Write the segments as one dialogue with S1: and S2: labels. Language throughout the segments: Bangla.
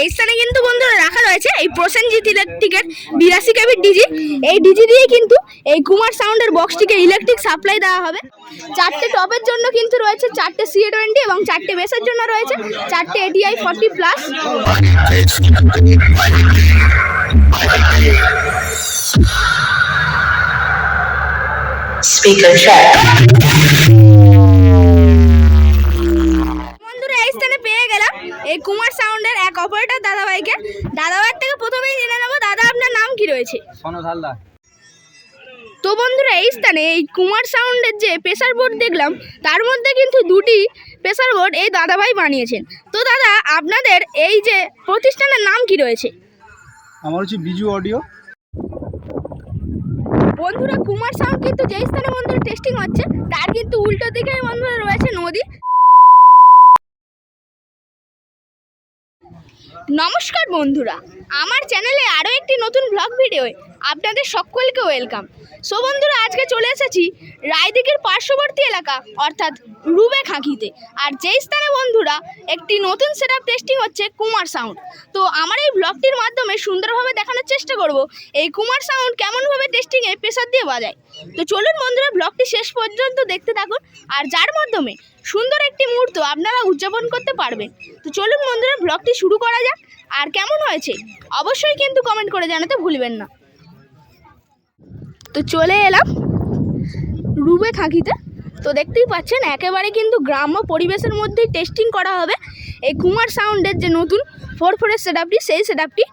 S1: এই স্থানে কিন্তু বন্ধুরা রাখা রয়েছে এই প্রসেনজিৎ ইলেকট্রিকের বিরাশি কেবির ডিজি এই ডিজি দিয়ে কিন্তু এই কুমার সাউন্ডের বক্সটিকে ইলেকট্রিক সাপ্লাই দেওয়া হবে চারটে টপের জন্য কিন্তু রয়েছে চারটে সিএ টোয়েন্টি এবং চারটে বেসের জন্য রয়েছে চারটে ATI forty plus
S2: Speaker check.
S1: বন্ধুরা এই স্থানে পেয়ে গেলাম এই কুমার সাউন্ডের এক অপারেটর দাদাভাইকে। দাদাভাইয়ের থেকে প্রথমেই জেনে নেব দাদা আপনার নাম কি রয়েছে? তো বন্ধুরা এই স্থানে এই কুমার সাউন্ডের যে প্রেসার বোর্ড দেখলাম তার মধ্যে কিন্তু দুটি প্রেসার বোর্ড এই দাদাভাই বানিয়েছেন। তো দাদা আপনাদের এই যে প্রতিষ্ঠানের নাম কি রয়েছে?
S3: আমার হচ্ছে বিজু অডিও।
S1: বন্ধুরা কুমার সাউন্ড কিন্তু যেই স্থানে বন্ধুরা টেস্টিং হচ্ছে, তার কিন্তু উল্টো দিকে বন্ধুরা রয়েছে নদী। নমস্কার বন্ধুরা, আমার চ্যানেলে আরও একটি নতুন ব্লগ ভিডিওয় আপনাদের সকলকে ওয়েলকাম সো বন্ধুরা, আজকে চলে এসেছি রায়দিকের পার্শ্ববর্তী এলাকা, অর্থাৎ রুবে খাঁকিতে আর যেই স্থানে বন্ধুরা, একটি নতুন সেট আপ টেস্টিং হচ্ছে কুমার সাউন্ড তো আমার এই ব্লগটির মাধ্যমে সুন্দরভাবে দেখানোর চেষ্টা করব, এই কুমার সাউন্ড কেমনভাবে টেস্টিংয়ে প্রেসার দিয়ে বাজায়। তো চলুন বন্ধুরা ব্লগটি শেষ পর্যন্ত দেখতে থাকুন। আর যার মাধ্যমে সুন্দর একটি মুহূর্ত আপনারা উদযাপন করতে পারবেন। তো চলুন বন্ধুরা, ব্লগটি শুরু করা যাক। আর কেমন হয়েছে? অবশ্যই কিন্তু কমেন্ট করে জানাতে ভুলবেন না। তো চলে এলাম রুবে খাঁকিতে। তো দেখতেই পাচ্ছেন, একেবারে কিন্তু গ্রাম্য পরিবেশের মধ্যেই টেস্টিং করা হবে। এই কুমার সাউন্ডের যে নতুন ফোর ফোরের সেট আপটি সেই সেট আপটি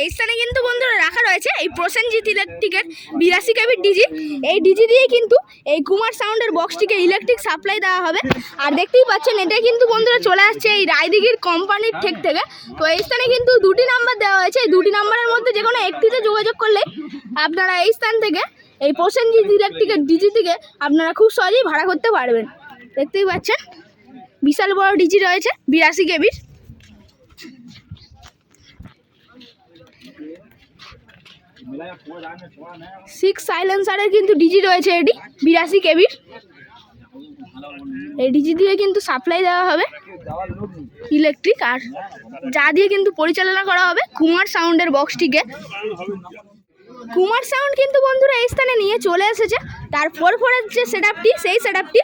S1: এই স্থানে কিন্তু বন্ধুরা রাখা রয়েছে এই প্রসেনজিৎ ইলেকট্রিকের বিরাশি কেবির ডিজি। এই ডিজি দিয়ে কিন্তু এই কুমার সাউন্ডের বক্সটিকে ইলেকট্রিক সাপ্লাই দেওয়া হবে। আর দেখতেই পাচ্ছেন এটা কিন্তু বন্ধুরা চলে আসছে এই রায়দিঘির কোম্পানির ঠেক থেকে। তো এই স্থানে কিন্তু দুটি নাম্বার দেওয়া হয়েছে। এই দুটি নাম্বারের মধ্যে যে কোনো একটিতে যোগাযোগ করলে আপনারা এই স্থান থেকে এই প্রসেনজিৎ ইলেকট্রিকের ডিজি থেকে আপনারা খুব সহজেই ভাড়া করতে পারবেন। দেখতেই পাচ্ছেন, বিশাল বড় ডিজি রয়েছে বিরাশি কেবির। সিক্স সাইলেন্সারের কিন্তু ডিজি রয়েছে এটি, বিরাশি কেবির এই ডিজি দিয়ে কিন্তু সাপ্লাই দেওয়া হবে ইলেকট্রিক আর যা দিয়ে কিন্তু পরিচালনা করা হবে কুমার সাউন্ডের বক্সটিকে কুমার সাউন্ড কিন্তু বন্ধুরা এই স্থানে নিয়ে চলে এসেছে। তারপর পরের যে সেট আপটি সেই সেট আপটি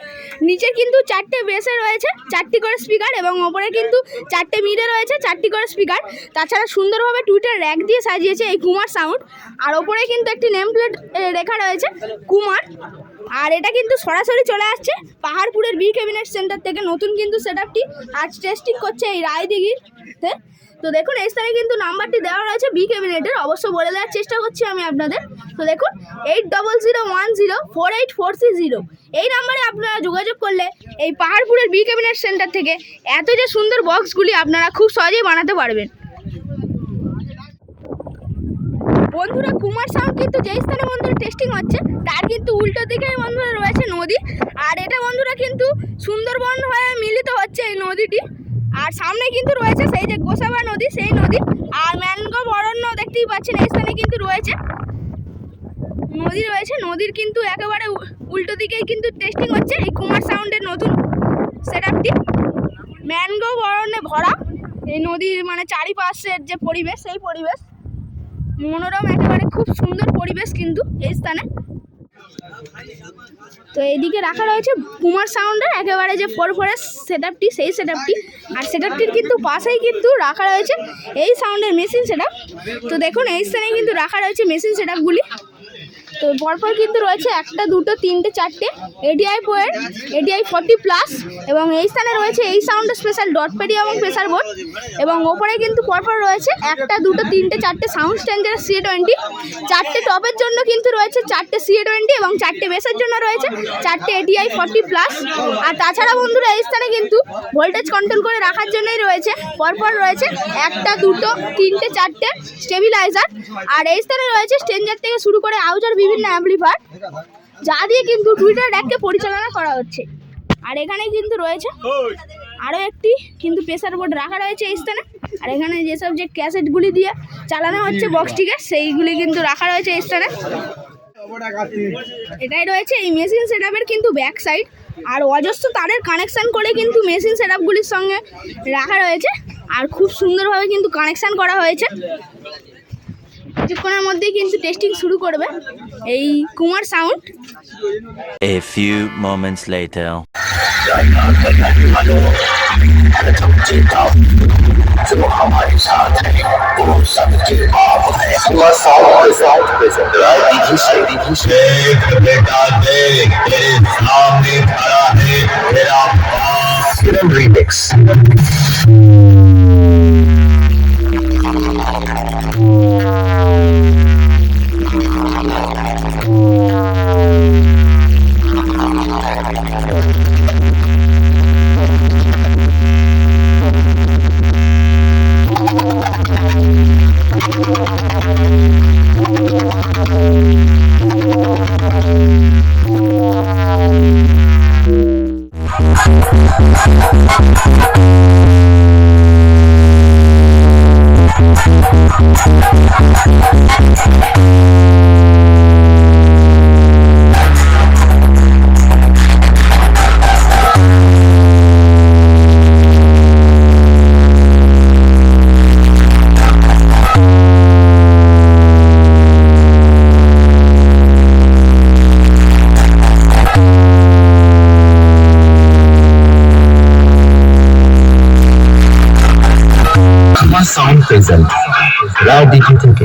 S1: নিচে কিন্তু চারটে বেসে রয়েছে, চারটি করে স্পিকার এবং ওপরে কিন্তু চারটে মিডে রয়েছে, চারটি করে স্পিকার তাছাড়া সুন্দরভাবে টুইটার র্যাক দিয়ে সাজিয়েছে এই কুমার সাউন্ড আর ওপরে কিন্তু একটি নেম প্লেট রেখা রয়েছে, কুমার। আর এটা কিন্তু সরাসরি চলে আসছে পাহাড়পুরের বি ক্যাবিনেট সেন্টার থেকে। নতুন কিন্তু সেট আপটি আজ টেস্টিং করছে এই রায়দিঘিতে। তো দেখুন, এই স্থানে কিন্তু নাম্বারটি দেওয়া রয়েছে বি ক্যাবিনেটের অবশ্য বলে দেওয়ার চেষ্টা করছি আমি আপনাদের। তো দেখুন eight double zero one zero four eight four three zero এই নাম্বারে আপনারা যোগাযোগ করলে এই পাহাড়পুরের বি ক্যাবিনেট সেন্টার থেকে এত যে সুন্দর বক্সগুলি আপনারা খুব সহজেই বানাতে পারবেন। বন্ধুরা, কুমার সাউন্ড কিন্তু যেই স্থানে বন্ধুরা টেস্টিং হচ্ছে, তার কিন্তু উল্টো দিকে বন্ধুরা রয়েছে নদী। আর এটা বন্ধুরা কিন্তু সুন্দরবন হয়ে মিলিত হচ্ছে এই নদীটি। আর সামনে কিন্তু রয়েছে সেই যে গোসাবা নদী, সেই নদী। আর ম্যানগ্রোভ অরণ্য দেখতেই পাচ্ছেন, এই স্থানে কিন্তু রয়েছে। নদী রয়েছে, নদীর কিন্তু একেবারে উল্টো দিকেই কিন্তু টেস্টিং হচ্ছে, এই কুমার সাউন্ডের নতুন সেট আপটি ম্যানগ্রোভ অরণ্যে ভরা, এই নদীর মানে চারিপাশের যে পরিবেশ, সেই পরিবেশ। মনোরম, একেবারে খুব সুন্দর পরিবেশ কিন্তু এই স্থানে। তো এইদিকে রাখা রয়েছে কুমার সাউন্ডের একেবারে যে ফোর ফোরের সেট আপটি সেই সেট আপটি আর সেট আপটির কিন্তু পাশেই কিন্তু রাখা রয়েছে এই সাউন্ডের মেশিন সেট তো দেখুন, এই স্থানে কিন্তু রাখা রয়েছে মেশিন সেট আপগুলি তো পরপর কিন্তু রয়েছে একটা, দুটো, তিনটে, চারটে এডিআই পোয়ের এডিআই ফর্টি প্লাস এবং এই স্থানে রয়েছে এই সাউন্ড স্পেশাল ডট পেডি এবং প্রেসার বোর্ড এবং ওপরে কিন্তু পরপর রয়েছে একটা, দুটো, তিনটে, চারটে সাউন্ড স্ট্যান্ডের সিএ টোয়েন্টি চারটে টপের জন্য কিন্তু রয়েছে চারটে সিএ টোয়েন্টি এবং চারটে বেসের জন্য রয়েছে চারটে এডিআই ফর্টি প্লাস আর তাছাড়া বন্ধুরা এই স্থানে কিন্তু ভোল্টেজ কন্ট্রোল করে রাখার জন্যই রয়েছে। পরপর রয়েছে একটা, দুটো, তিনটে, চারটে স্টেবিলাইজার আর এই স্থানে রয়েছে স্টেঞ্জার থেকে শুরু করে আউজার বিভিন্ন অ্যাম্পলিফায়ার যা দিয়ে কিন্তু টুইটার র্যাককে পরিচালনা করা হচ্ছে। আর এখানে কিন্তু রয়েছে আরও একটি কিন্তু প্রেসার বোর্ড রাখা রয়েছে এই স্থানে। আর এখানে যেসব যে ক্যাসেটগুলি দিয়ে চালানো হচ্ছে বক্সটিকে সেইগুলি কিন্তু রাখা রয়েছে এই স্থানে। এটাই রয়েছে এই মেশিন সেটআপের কিন্তু ব্যাক সাইড আর অজস্র তারের কানেকশন করে কিন্তু মেশিন সেটআপগুলির সঙ্গে রাখা রয়েছে। আর খুব সুন্দরভাবে কিন্তু কানেকশন করা হয়েছে। কিছুক্ষণের মধ্যেই কিন্তু টেস্টিং শুরু করবে এই Kumar sound
S2: A few moments later.
S4: देख Thank you. প্রেজেন্ট রায় দিঘি থেকে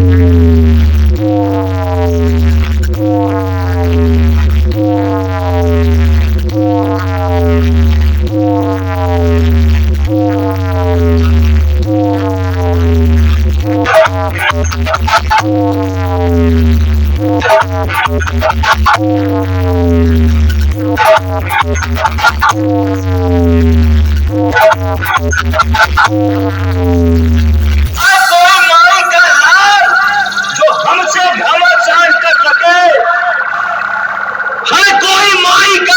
S4: থেকে कोई माई का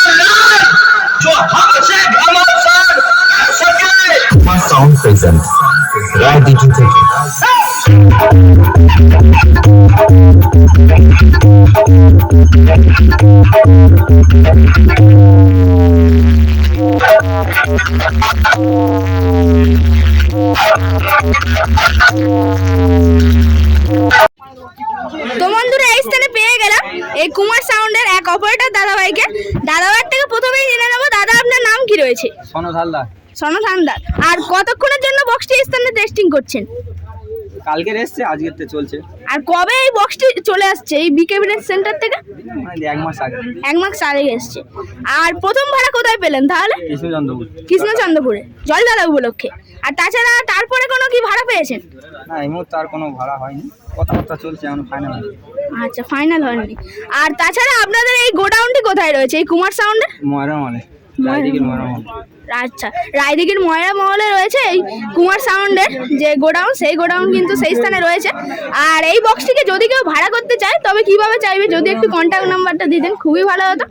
S1: তো বন্ধুরা এই স্থানে পেয়ে গেলাম এই কুমার সাউন্ডের এক অপারেটর দাদাভাইকে। দাদাভাইয়ের থেকে প্রথমেই জেনে নেব দাদা আপনার নাম কি রয়েছে?
S3: সনদ হালদার।
S1: সনদ আর কতক্ষণের জন্য বক্সটি স্থানে টেস্টিং করছেন?
S3: কালকের এসছে আজকের তো চলছে।
S1: আর কবে এই বক্সটি চলে আসছে? এই বিকে সেন্টার থেকে?
S3: মানে এক মাস আগে।
S1: এক মাস আগে এসছে। আর প্রথম ভাড়া কোথায় পেলেন তাহলে?
S3: কৃষ্ণচন্দ্রপুর।
S1: কৃষ্ণচন্দ্রপুরে জলদালা উপলক্ষে। আর তাছাড়া তারপরে কোনো কি ভাড়া পেয়েছেন?
S3: না এই মুহূর্তে আর কোনো ভাড়া হয়নি। কথাবার্তা চলছে এখন ফাইনাল
S1: আচ্ছা ফাইনাল হয়নি। আর তাছাড়া আপনাদের এই গোডাউনটি কোথায় রয়েছে? এই কুমার সাউন্ডের
S3: ময়রা
S1: আচ্ছা রায়দিঘির ময়রা মহলে রয়েছে এই কুমার সাউন্ডের যে গোডাউন সেই গোডাউন কিন্তু সেই স্থানে রয়েছে। আর এই বক্সটিকে যদি কেউ ভাড়া করতে চায় তবে কীভাবে চাইবে? যদি একটু কন্ট্যাক্ট নাম্বারটা দিতেন খুবই ভালো হতো।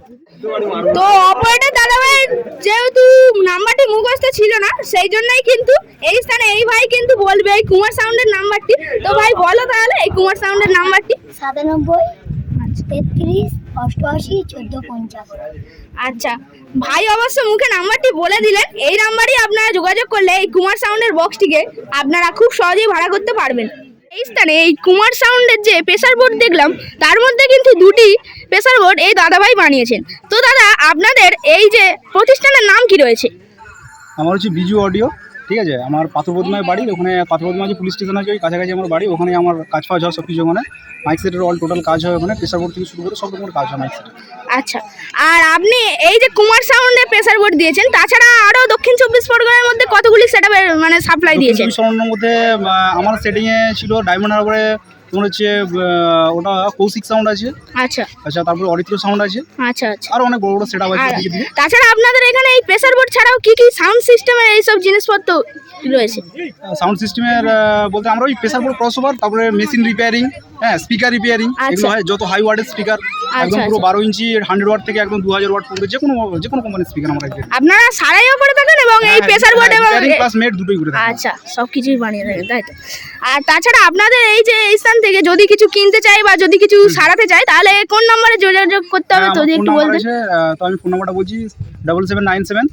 S1: তো অপারেটর দাদাভাই যেহেতু নাম্বারটি মুখস্থ ছিল না সেই জন্যই কিন্তু এই স্থানে এই ভাই কিন্তু বলবে এই কুমার সাউন্ডের নাম্বারটি তো ভাই বলো তাহলে এই কুমার সাউন্ডের নাম্বারটি
S5: সাতানব্বই। তেত্রিশ অষ্টআশি চোদ্দ পঞ্চাশ।
S1: আচ্ছা ভাই অবশ্য মুখে নাম্বারটি বলে দিলেন। এই নাম্বারই আপনারা যোগাযোগ করলে এই কুমার সাউন্ডের বক্সটিকে আপনারা খুব সহজেই ভাড়া করতে পারবেন। এই স্থানে এই কুমার সাউন্ডের যে প্রেসার বোর্ড দেখলাম তার মধ্যে কিন্তু দুটি প্রেসার বোর্ড এই দাদাভাই বানিয়েছেন। তো দাদা আপনাদের এই যে প্রতিষ্ঠানের নাম কি রয়েছে?
S6: আমার হচ্ছে বিজু অডিও। ঠিক আছে? আমার পাথরবদমায় বাড়ি ওখানে পাথরবদমা যে পুলিশ স্টেশন আছে ওই কাছাকাছি আমার বাড়ি ওখানে আমার কাজ ফাজ হয় সব কিছু ওখানে। মাইক সেটের অল টোটাল কাজ হয় ওখানে প্রেসার বোর্ড থেকে শুরু করে সব রকমের কাজ হয় মাইক সেটের
S1: আচ্ছা আর আপনি এই যে কুমার সাউন্ডে প্রেসার বোর্ড দিয়েছেন তাছাড়া আরও দক্ষিণ চব্বিশ পরগনার মধ্যে কতগুলি সেট মানে সাপ্লাই দিয়েছেন?
S6: সাউন্ডের মধ্যে আমার সেটিংয়ে ছিল ডায়মন্ড হারবারে তোমার হচ্ছে ওটা কৌশিক সাউন্ড আছে।
S1: আচ্ছা।
S6: আচ্ছা তারপরে অরিত্র সাউন্ড আছে।
S1: আচ্ছা আচ্ছা।
S6: আর অনেক বড় বড় সেট আছে
S1: তাছাড়া আপনাদের এখানে এই প্রেসার বোর্ড ছাড়াও কি কি সাউন্ড সিস্টেমের এইসব জিনিসপত্র রয়েছে?
S6: সাউন্ড সিস্টেমের বলতে আমরা ওই প্রেসার বোর্ড ক্রসওভার তারপরে মেশিন রিপেয়ারিং হ্যাঁ স্পিকার রিপেয়ারিং
S1: আচ্ছা।
S6: এগুলো হয় যত হাই ওয়ার্ডের স্পিকার একদম পুরো
S1: আচ্ছা।
S6: বারো ইঞ্চি হান্ড্রেড ওয়াট থেকে একদম দু হাজার ওয়াট পর্যন্ত যে কোনো যে কোনো কোম্পানির স্পিকার আমরা
S1: আপনারা সারাইও করে থাকেন এবং এই প্রেসার বোর্ড এবং
S6: প্লাস মেট দুটোই করে থাকি।
S1: আচ্ছা সব কিছুই বানিয়ে থাকেন তাই তো? আর তাছাড়া আপনাদের এই যে এই স্থান থেকে যদি কিছু কিনতে চাই বা যদি কিছু সারাতে চাই তাহলে কোন নম্বরে যোগাযোগ করতে হবে?
S6: হ্যাঁ,
S1: যদি একটু
S6: আহ, তো আমি ফোন নাম্বারটা বলছি double seven nine seven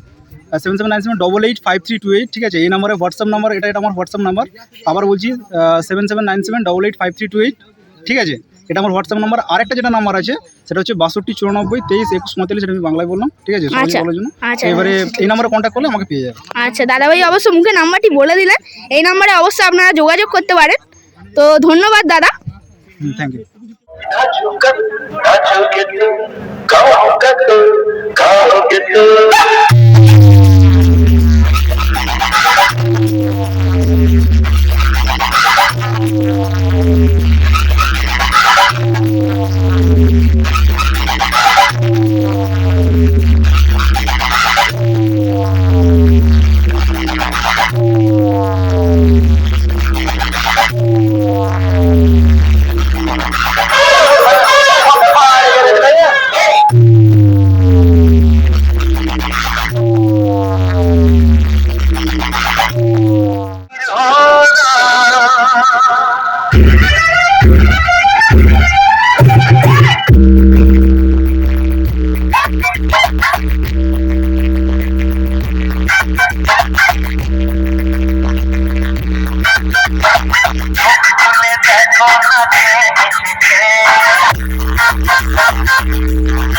S6: seven seven nine seven double eight five three two eight ঠিক আছে? এই নাম্বারে হোয়াটসঅ্যাপ নাম্বার এটা এটা আমার হোয়াটসঅ্যাপ নাম্বার আবার বলছি seven seven nine seven double eight five three two eight ঠিক আছে? এটা আমার হোয়াটসঅ্যাপ নাম্বার আর একটা যেটা নাম্বার আছে সেটা হচ্ছে বাষট্টি চুরানব্বই তেইশ একুশ পঁয়তাল্লিশ এটা আমি বাংলায় বললাম ঠিক আছে?
S1: আচ্ছা। আচ্ছা।
S6: এবারে এই নাম্বারে কন্ট্যাক্ট করলে আমাকে পেয়ে যাবে।
S1: আচ্ছা দাদাভাই অবশ্য মুখে নাম্বারটি বলে দিলেন। এই নাম্বারে অবশ্যই আপনারা যোগাযোগ করতে পারেন। তো ধন্যবাদ দাদা।
S6: Thank you Yeah.